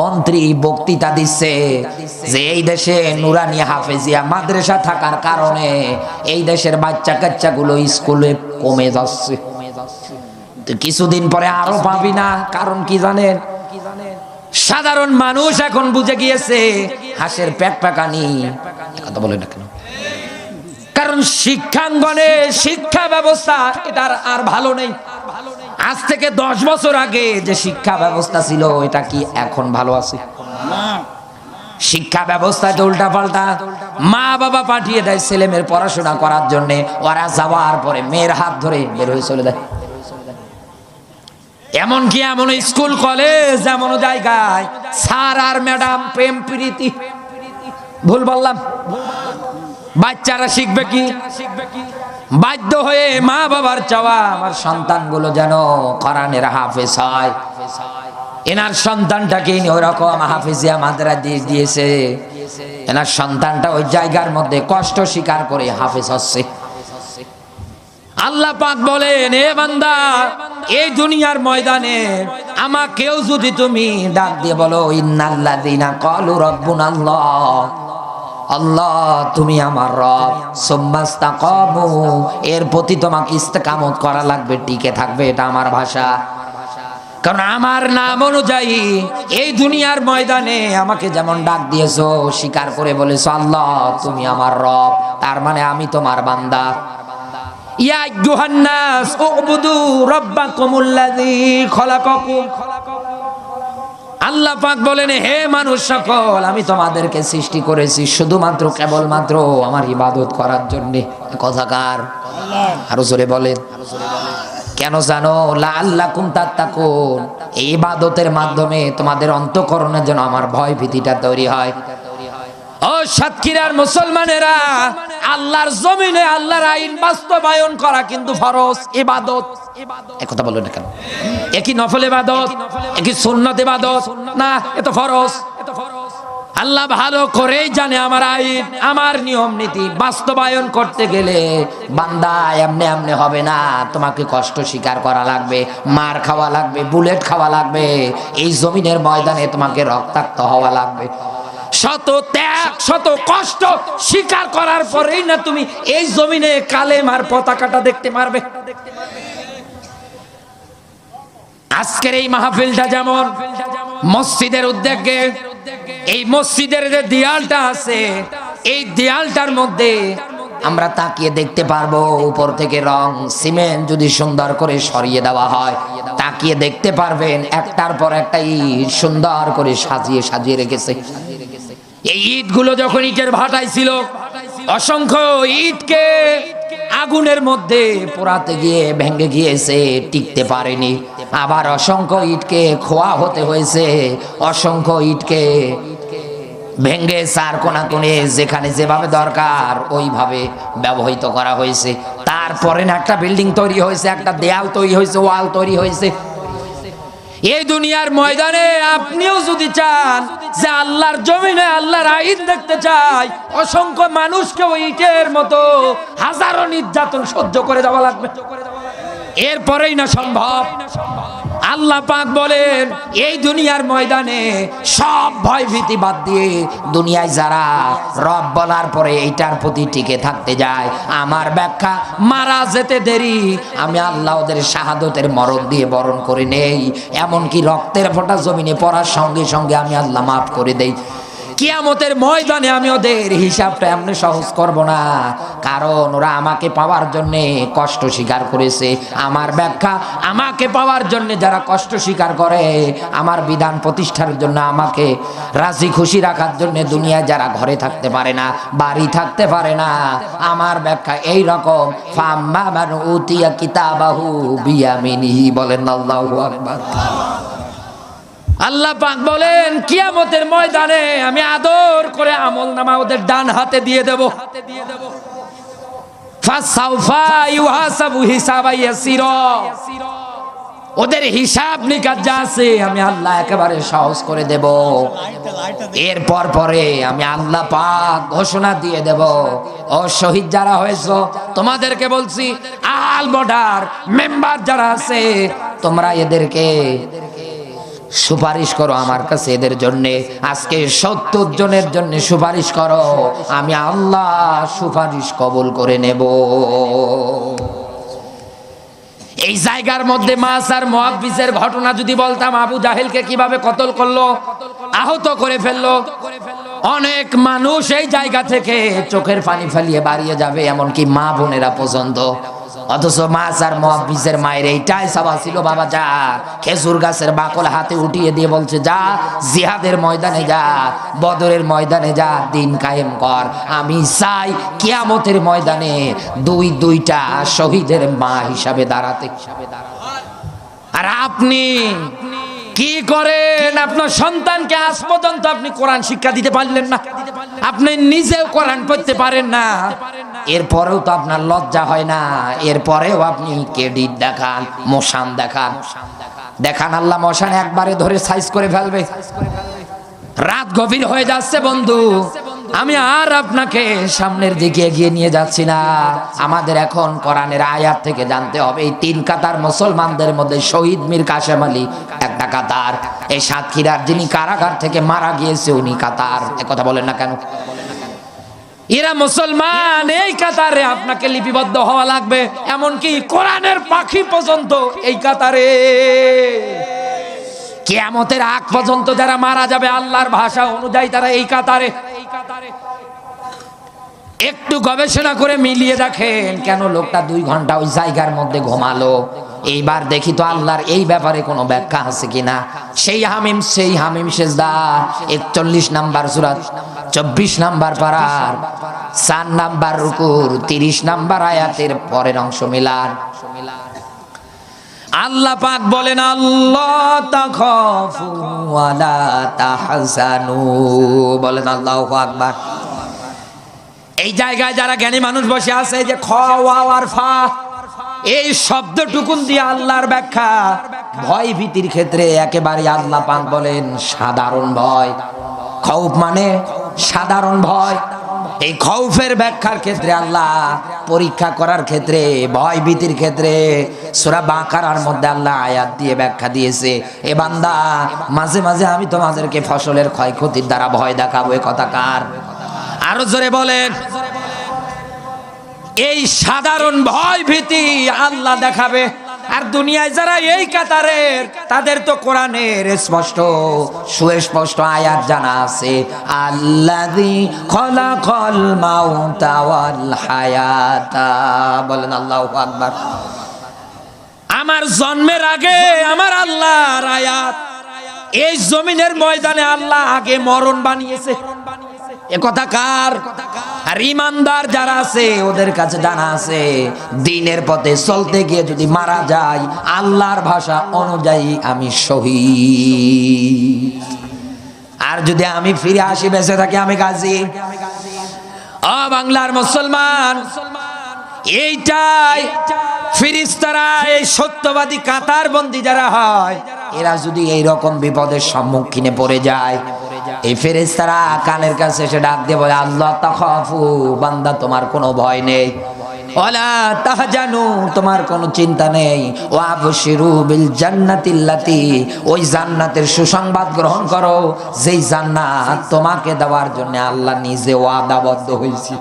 মন্ত্রী বক্তৃতা দিচ্ছে। যে এই দেশে নুরানি হাফেজিয়া মাদ্রাসা থাকার কারণে এই দেশের বাচ্চা কাচ্চা গুলো স্কুলে কমে যাচ্ছে। কিছুদিন পরে আরও পাবি না, কারণ কি জানেন? সাধারণ মানুষ এখন বুঝে গিয়েছে, হাসের পেট পাকানি। কথা বলে না কেন? কারণ শিক্ষাঙ্গনে শিক্ষা ব্যবস্থা এটার আর ভালো নেই। আজ থেকে দশ বছর আগে যে শিক্ষা ব্যবস্থা ছিল এটা কি এখন ভালো আছে? শিক্ষা ব্যবস্থা তো উল্টা পাল্টা মা বাবা পাঠিয়ে দেয় ছেলে মেয়ের পড়াশোনা করার জন্য। ওরা যাওয়ার পরে মেয়ের হাত ধরে বের হয়ে চলে দেয় এমন কি এমন স্কুল, কলেজ এমন জায়গায় স্যার আর ম্যাডাম প্রেম প্রীতি। ভুল বললাম? বাচ্চারা শিখবে কি শিখবে কি? বাধ্য হয়ে মা বাবার চাওয়া, আমার সন্তানগুলো যেন কোরআনের হাফেজ হয়। এনার সন্তানটাকে ওরকম হাফেজিয়া মাদ্রা দিয়ে দিয়েছে। এনার সন্তানটা ওই জায়গার মধ্যে কষ্ট স্বীকার করে হাফেজ হচ্ছে। আল্লাহ পাক বলেন, এ বান্দা এই দুনিয়ার ময়দানে আমাকেও যদি তুমি ডাক দিয়ে বলো, ইন্নাল্লাযিনা ক্বালু রাব্বুনাল্লাহ আল্লাহ, তুমি আমার রব। সোম্মাস্তাকামু এর প্রতি তোমাকে ইস্তেকামত করা লাগবে, টিকে থাকবে, এটা আমার ভাষা। কারণ আমার নাম অনুযায়ী এই দুনিয়ার ময়দানে আমাকে যেমন ডাক দিয়েছ, স্বীকার করে বলেছ, আল্লাহ, তুমি আমার রব, তার মানে আমি তোমার বান্দা। ইয়া আইয়ুহান্নাস উবুদু রাব্বাকুমুল্লাযী খলাকাকুম। আল্লাহ পাক বলেন, হে মানুষ সকল, আমি তোমাদেরকে সৃষ্টি করেছি শুধুমাত্র, কেবলমাত্র আমার ইবাদত করার জন্য। কথাকার আরও জোরে বলেন। কেন জানো? আল্লাহ কুম তাত্তাকুন। এই ইবাদতের মাধ্যমে তোমাদের অন্তকরণের জন্য আমার ভয় ভীতিটা তৈরি হয়। ও সাতক্ষীরার মুসলমানেরা, আল্লাহর জমিনে আল্লাহর আইন বাস্তবায়ন করা কিন্তু ফরজ, ইবাদত। কথা বলো না কেন? একই নফল ইবাদত? একই সুন্নত ইবাদত? না, এ তো ফরজ। আল্লাহ ভালো করেই জানে আমার আইন, আমার নিয়ম নীতি। বাস্তবায়ন করতে গেলে বান্দা এমনি এমনি হবে না, তোমাকে কষ্ট স্বীকার করা লাগবে, মার খাওয়া লাগবে, বুলেট খাওয়া লাগবে, এই জমিনের ময়দানে তোমাকে রক্তাক্ত হওয়া লাগবে। শত ত্যাগ, শত কষ্ট স্বীকার করার পরেই না তুমি এই জমিনে কালেমার পতাকাটা দেখতে পারবে। আজকের এই মাহফিলটা যেমন মসজিদের উদ্যোগে, এই মসজিদের যে দেয়ালটা আছে, এই দেয়ালটার মধ্যে আমরা তাকিয়ে দেখতে পারব উপর থেকে রং, সিমেন্ট যদি সুন্দর করে সরিয়ে দেওয়া হয়, তাকিয়ে দেখতে পারবেন একটার পর একটা সুন্দর করে সাজিয়ে সাজিয়ে রেখেছে। এই ইটগুলো যখন ইটের ভাটায় ছিল, অসংখ্য ইটকে আগুনের মধ্যে পোড়াতে গিয়ে ভেঙে গিয়েছে, টিকতে পারেনি। আবার অসংখ্য ইটকে খোয়া হতে হয়েছে, অসংখ্য ইটকে ভেঙ্গে সার কোনা কোণে যেখানে যেভাবে দরকার ওইভাবে ব্যবহৃত করা হয়েছে। তারপরে না একটা বিল্ডিং তৈরি হয়েছে, একটা দেয়াল তৈরি হয়েছে, ওয়াল তৈরি হয়েছে এই দুনিয়ার ময়দানে আপনিও যদি চান যে আল্লাহর জমিনে আল্লাহর আইন দেখতে চাই, অসংখ্য মানুষকে ইটের মতো হাজারো নির্যাতন সহ্য করে যাওয়া লাগবে। এরপরেই না সম্ভব। আল্লাহ পাক বলেন, এই দুনিয়ার ময়দানে সব ভয় ভীতি বাদ দিয়ে দুনিয়ায় যারা রব বলার পরে এইটার প্রতি টিকে থাকতে যায়, আমার ব্যাখ্যা, মারা যেতে দেরি, আমি আল্লাহ ওদের শাহাদতের মরণ দিয়ে বরণ করে নেই, এমনকি রক্তের ফোঁটা জমিনে পড়ার সঙ্গে সঙ্গে আমি আল্লাহ মাফ করে দেই। কিয়ামতের ময়দানে আমি ওদের হিসাবটা এমনি সহজ করব না। কারণ ওরা আমাকে পাওয়ার জন্য কষ্ট স্বীকার করেছে। আমার ব্যাখ্যা, আমাকে পাওয়ার জন্য যারা কষ্ট স্বীকার করে, আমার বিধান প্রতিষ্ঠার জন্য আমাকে রাজি খুশি রাখার জন্য দুনিয়ায় যারা ঘরে থাকতে পারে না, বাড়ি থাকতে পারে না, আমার ব্যাখ্যা এই রকম। ফাম্মা মান উতিয়া কিতাবাহু বিয়ামিনিহি বলেন আল্লাহু আকবার। আল্লাহ পাক বলেন, কিয়ামতের ময়দানে আমি আদর করে আমল নামা ওদের ডান হাতে দিয়ে দেব। ইউহাসাবু হিসাবা ইয়াসিরা। ওদের হিসাব নিকাশ যা আছে, আমি আল্লাহ একেবারে সহজ করে দেব। এরপর পরে আমি আল্লাহ পাক ঘোষণা দিয়ে দেব। ও শহীদ যারা হয়েছো, তোমাদেরকে বলছি, আল বর্ডার মেম্বার যারা আছে, তোমরা এদেরকে সুপারিশ করো আমার কাছে এদের জন্য। আজকে সত্তর জনের জন্য সুপারিশ করো। আমি আল্লাহ সুপারিশ কবুল করে নেব। এই জায়গার মধ্যে মাস আর ঘটনা যদি বলতাম, আবু জাহেলকে কীভাবে কতল করল, আহত করে ফেলল, অনেক মানুষ এই জায়গা থেকে চোখের পানি ফেলিয়ে বাড়িয়ে যাবে, এমনকি মা বোনেরা পর্যন্ত। অথচ মাছ আর মহাবিজের মায়ের এইটাই সভা ছিল, বাবা, যা। খেজুর গাছের বাকল হাতে উঠিয়ে দিয়ে বলছে, যা, জিহাদের ময়দানে যা, বদরের ময়দানে যা, দিন কায়েম কর। আমি চাই কিয়ামতের ময়দানে দুই, দুইটা শহীদের মা হিসাবে দাঁড়াতে হিসাবে দাঁড়াতে। আর আপনি কি করেন? আপনার সন্তানকে আজ পর্যন্ত আপনি কোরআন শিক্ষা দিতে পারলেন না। আপনি নিজেও কোরআন পড়তে পারেন না। এরপরেও তো আপনার লজ্জা হয় না। এরপরেও আপনি কেডিট দেখান, মোশান দেখান। দেখান আল্লাহ মশান একবারে ধরে সাইজ করে ফেলবে। রাত গভীর হয়ে যাচ্ছে বন্ধু। আমি আর আপনাকে সামনের দিকে এগিয়ে নিয়ে যাচ্ছি না। আমাদের এখন কোরআনের আয়াত থেকে জানতে হবে, এই তিন কাতার মুসলমানদের মধ্যে শহীদ মীর কাশেম আলী একটা কাতার। এই সাতক্ষীরার যিনি কারাগার থেকে মারা গিয়েছে, উনি কাতার। কথা বলেন না কেন? এরা মুসলমান, এই কাতারে আপনাকে লিপিবদ্ধ হওয়া লাগবে, এমনকি কোরআনের পাখি পর্যন্ত এই কাতারে। কেয়ামতের আগ পর্যন্ত যারা মারা যাবে, আল্লাহর ভাষা অনুযায়ী তারা এই কাতারে একটু গবেষণা করে মিলিয়ে দেখেন কেন লোকটা দুই ঘণ্টা ওই জায়গার মধ্যে ঘুমালো। এইবার দেখি তো আল্লাহর এই ব্যাপারে কোনো ব্যাখ্যা আছে কিনা। সেই হামিম সেই হামিম সেজদা, একচল্লিশ নাম্বার সুরাত, চব্বিশ নাম্বার পারার, চার নাম্বার রুকুর, তিরিশ নাম্বার আয়াতের পরের অংশ মিলান। আল্লাহ পাক বলেন, আল্লাহ তাখাফু ওয়ালা তাহজানু। বলেন, আল্লাহু আকবার। এই জায়গায় যারা জ্ঞানী মানুষ বসে আছে যে খ, ওয়া আর ফা, এই শব্দটুকুন দিয়ে আল্লাহর ব্যাখ্যা, ভয় ভীতির ক্ষেত্রে একেবারে আল্লাহ পাক বলেন, সাধারণ ভয়। খৌফ মানে সাধারণ ভয়। এই খৌফের ব্যাখ্যার ক্ষেত্রে আল্লাহ পরীক্ষা করার ক্ষেত্রে ভয় ভীতির ক্ষেত্রে সুরা বাঁকারার মধ্যে আল্লাহ আয়াত দিয়ে ব্যাখ্যা দিয়েছে। এ বান্দা, মাঝে মাঝে আমি তোমাদেরকে ফসলের ক্ষয়ক্ষতির দ্বারা ভয় দেখাবো, এ কথা কার? আরও জোরে বলেন। এই সাধারণ ভয় ভীতি আল্লাহ দেখাবে। আর দুনিয়ায় যারা এই কাতারের, তাদের তো কোরআনের স্পষ্ট, সুস্পষ্ট আয়াত জানা আছে। আল্লাযী খলাকাল মাউতা ওয়াল হায়াতা। বলেন আল্লাহু আকবার। আমার জন্মের আগে আমার আল্লাহর আয়াত। এই জমিনের ময়দানে আল্লাহ আগে মরণ বানিয়েছে। এ কথা কার? আর ইমানদার যারা আছে, ওদের কাছে জানা আছে। দিনের পথে চলতে গিয়ে যদি মারা যায়, আল্লাহর ভাষা অনুযায়ী আমি শহীদ। আর যদি আমি ফিরে আসি, বেঁচে থাকি আমি গাজী। অ বাংলার মুসলমান, এইটাই ফিরিস্তারা, এই সত্যবাদী কাতার বন্দী যারা হয়, এরা যদি এই রকম বিপদের সম্মুখীনে পড়ে যায় এই ফেরেস্তারা কানের কাছে এসে ডাক দিয়ে বলে, আল্লাহ তাখাফু, বান্দা, তোমার কোনো ভয় নেই। তোমার কোনো চিন্তা নেই। ওয়াবশিরু বিল জান্নাতিল্লাতি ওই জান্নাতের সুসংবাদ গ্রহণ করো। যেই জান্নাত তোমাকে দেওয়ার জন্য আল্লাহ নিজে ওয়াদাবদ্ধ হয়েছে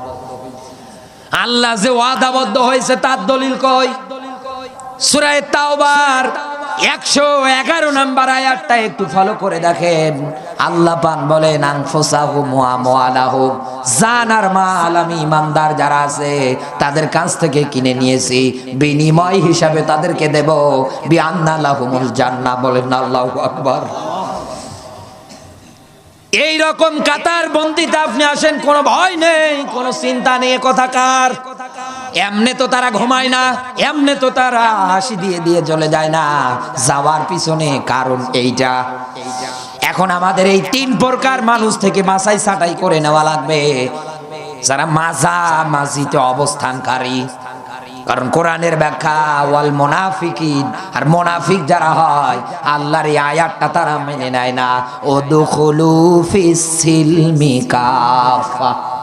আল্লাহ যে ওয়াদাবদ্ধ হয়েছে তার দলিল কই? সুরায় তাওবার একশো এগারো নাম্বার আয়াতটা একটু ফলো করে দেখেন। আল্লাহ পান বলেন আংফোসাহু মুয়া মোয়ালাহু জান আর মাল আমি ইমানদার যারা আছে, তাদের কাছ থেকে কিনে নিয়েছি। বিনিময় হিসাবে তাদেরকে দেব। বি আন্না লাহুমুল জান্নাহ বলেন আল্লাহু আকবার। এই রকম কাতার বন্দিতে আপনি আসেন, কোনো ভয় নেই, কোনো চিন্তা নেই কথা কার? এমনে তো তারা ঘুমায় না, এমনে তো তারা হাসি দিয়ে দিয়ে চলে যায় না। যাওয়ার পিছনে কারণ এইটা। এখন আমাদের এই তিন প্রকার মানুষ থেকে মাসাই ছাটাই করে নেওয়া লাগবে। যারা মাজা মাঝিতে অবস্থানকারী। কারণ কোরআনের ব্যাখ্যা, ওয়াল মোনাফিকিন। আর মোনাফিক যারা হয়, আল্লাহর এই আয়াতটা তারা মেনে নেয় না। ও দুখুলু ফিসিলমি কাফা।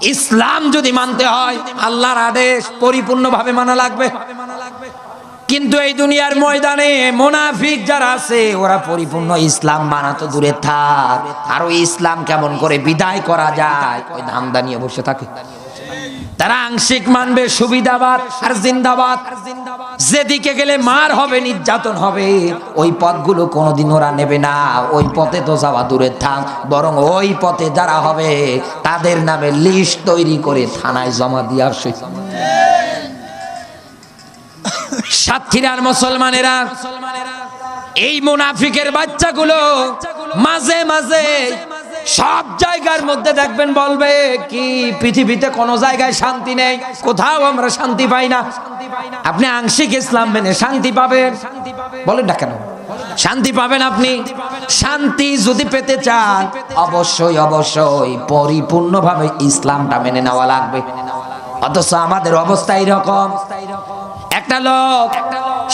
ইসলাম যদি মানতে হয়, আল্লাহর আদেশ পরিপূর্ণভাবে মানা লাগবে। কিন্তু এই দুনিয়ার ময়দানে মোনাফিক যারা আছে, ওরা পরিপূর্ণ ইসলাম মানা তো দূরে থাক। আর ইসলাম কেমন করে বিদায় করা যায়? ওই ধান্দা নিয়ে বসে থাকে। তারা আংশিক মানবে, সুবিধাবাদ আর জিন্দাবাদ। যেদিকে গেলে মার হবে, নির্যাতন হবে, ওই পথগুলো কোনোদিন ওরা নেবে না। ওই পথে তো যাওয়া দূরে থাক, বরং ওই পথে যারা হবে, তাদের নামে লিস্ট তৈরি করে থানায় জমা দিয়ে আসে সাতক্ষীরার মুসলমানেরা, এই মুনাফিকের বাচ্চাগুলো মাঝে মাঝে সব জায়গার মধ্যে দেখবেন বলবে, কি পৃথিবীতে কোনো জায়গায় শান্তি নেই, কোথাও আমরা শান্তি পাই না। আপনি আংশিক ইসলাম মেনে শান্তি পাবেন। বলেন না কেন? শান্তি পাবেন আপনি। শান্তি যদি পেতে চান, অবশ্যই অবশ্যই পরিপূর্ণভাবে ইসলামটা মেনে নেওয়া লাগবে। অথচ আমাদের অবস্থা এরকম একটা লোক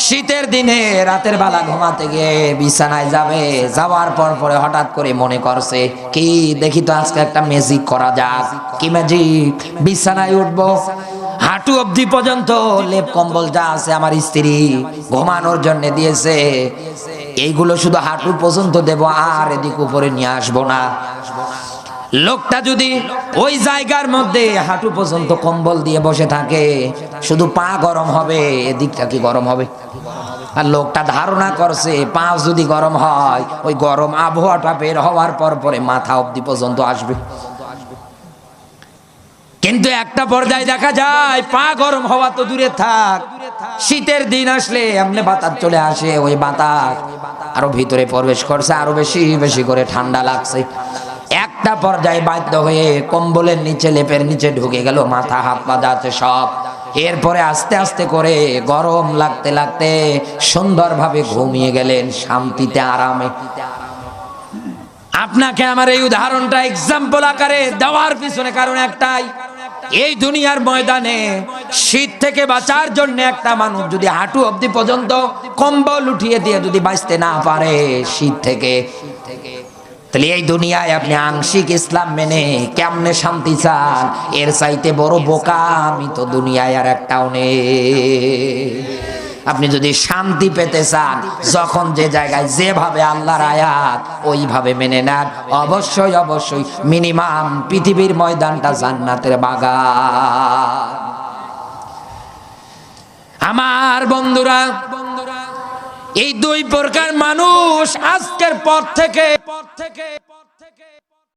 শীতের দিনে রাতের বেলা ঘুমাতে গিয়ে বিছানায় যাবে, যাওয়ার পর পরে হঠাৎ করে মনে করছে, কি দেখি তো আজকে একটা ম্যাজিক করা যাক। কি ম্যাজিক বিছানায় উঠবো। হাঁটু অবধি পর্যন্ত লেপ কম্বল যা আছে আমার স্ত্রী ঘুমানোর জন্য দিয়েছে। এইগুলো শুধু হাঁটু পর্যন্ত দেব, আর এদিক উপরে নিয়ে আসব না। লোকটা যদি ওই জায়গার মধ্যে হাঁটু পর্যন্ত কম্বল দিয়ে বসে থাকে, শুধু পা গরম হবে, এদিকটা কি গরম হবে? আর লোকটা ধারণা করছে পা যদি গরম হয়, ওই গরম আবহাওয়াটা বের হওয়ার পর পরে মাথা অব্দি পর্যন্ত আসবে। কিন্তু একটা পর্যায়ে দেখা যায়, পা গরম হওয়া তো দূরে থাক, শীতের দিন আসলে এমনি বাতাস চলে আসে, ওই বাতাস আরও ভিতরে প্রবেশ করছে, আরও বেশি বেশি করে ঠান্ডা লাগছে। একটা পর্যায়ে বাধ্য হয়ে কম্বলের নিচে, লেপের নিচে ঢুকে গেল, মাথা হাত পা যাচ্ছে সব এরপরে আস্তে আস্তে করে গরম লাগতে লাগতে সুন্দরভাবে ঘুমিয়ে গেলেন, শান্তিতে আরামে। আপনাকে আমার এই উদাহরণটা এক্সাম্পল আকারে দেওয়ার পিছনে কারণ একটাই, এই দুনিয়ার ময়দানে শীত থেকে বাঁচার জন্য একটা মানুষ যদি হাঁটু অবধি পর্যন্ত কম্বল উঠিয়ে দিয়ে যদি বাঁচতে না পারে, শীত থেকে তাহলে এই দুনিয়ায় আপনি আংশিক ইসলাম মেনে কেমনে শান্তি চান? এর চাইতে বড় বোকা আমি তো দুনিয়ায় আর একটাও নেই। আপনি যদি শান্তি পেতে চান, যখন যে জায়গায় যেভাবে আল্লাহর আয়াত, ওইভাবে মেনে নেন। অবশ্যই অবশ্যই মিনিমাম পৃথিবীর ময়দানটা জান্নাতের বাগান। আমার বন্ধুরা এই দুই প্রকার মানুষ আজকের পর থেকে পর থেকে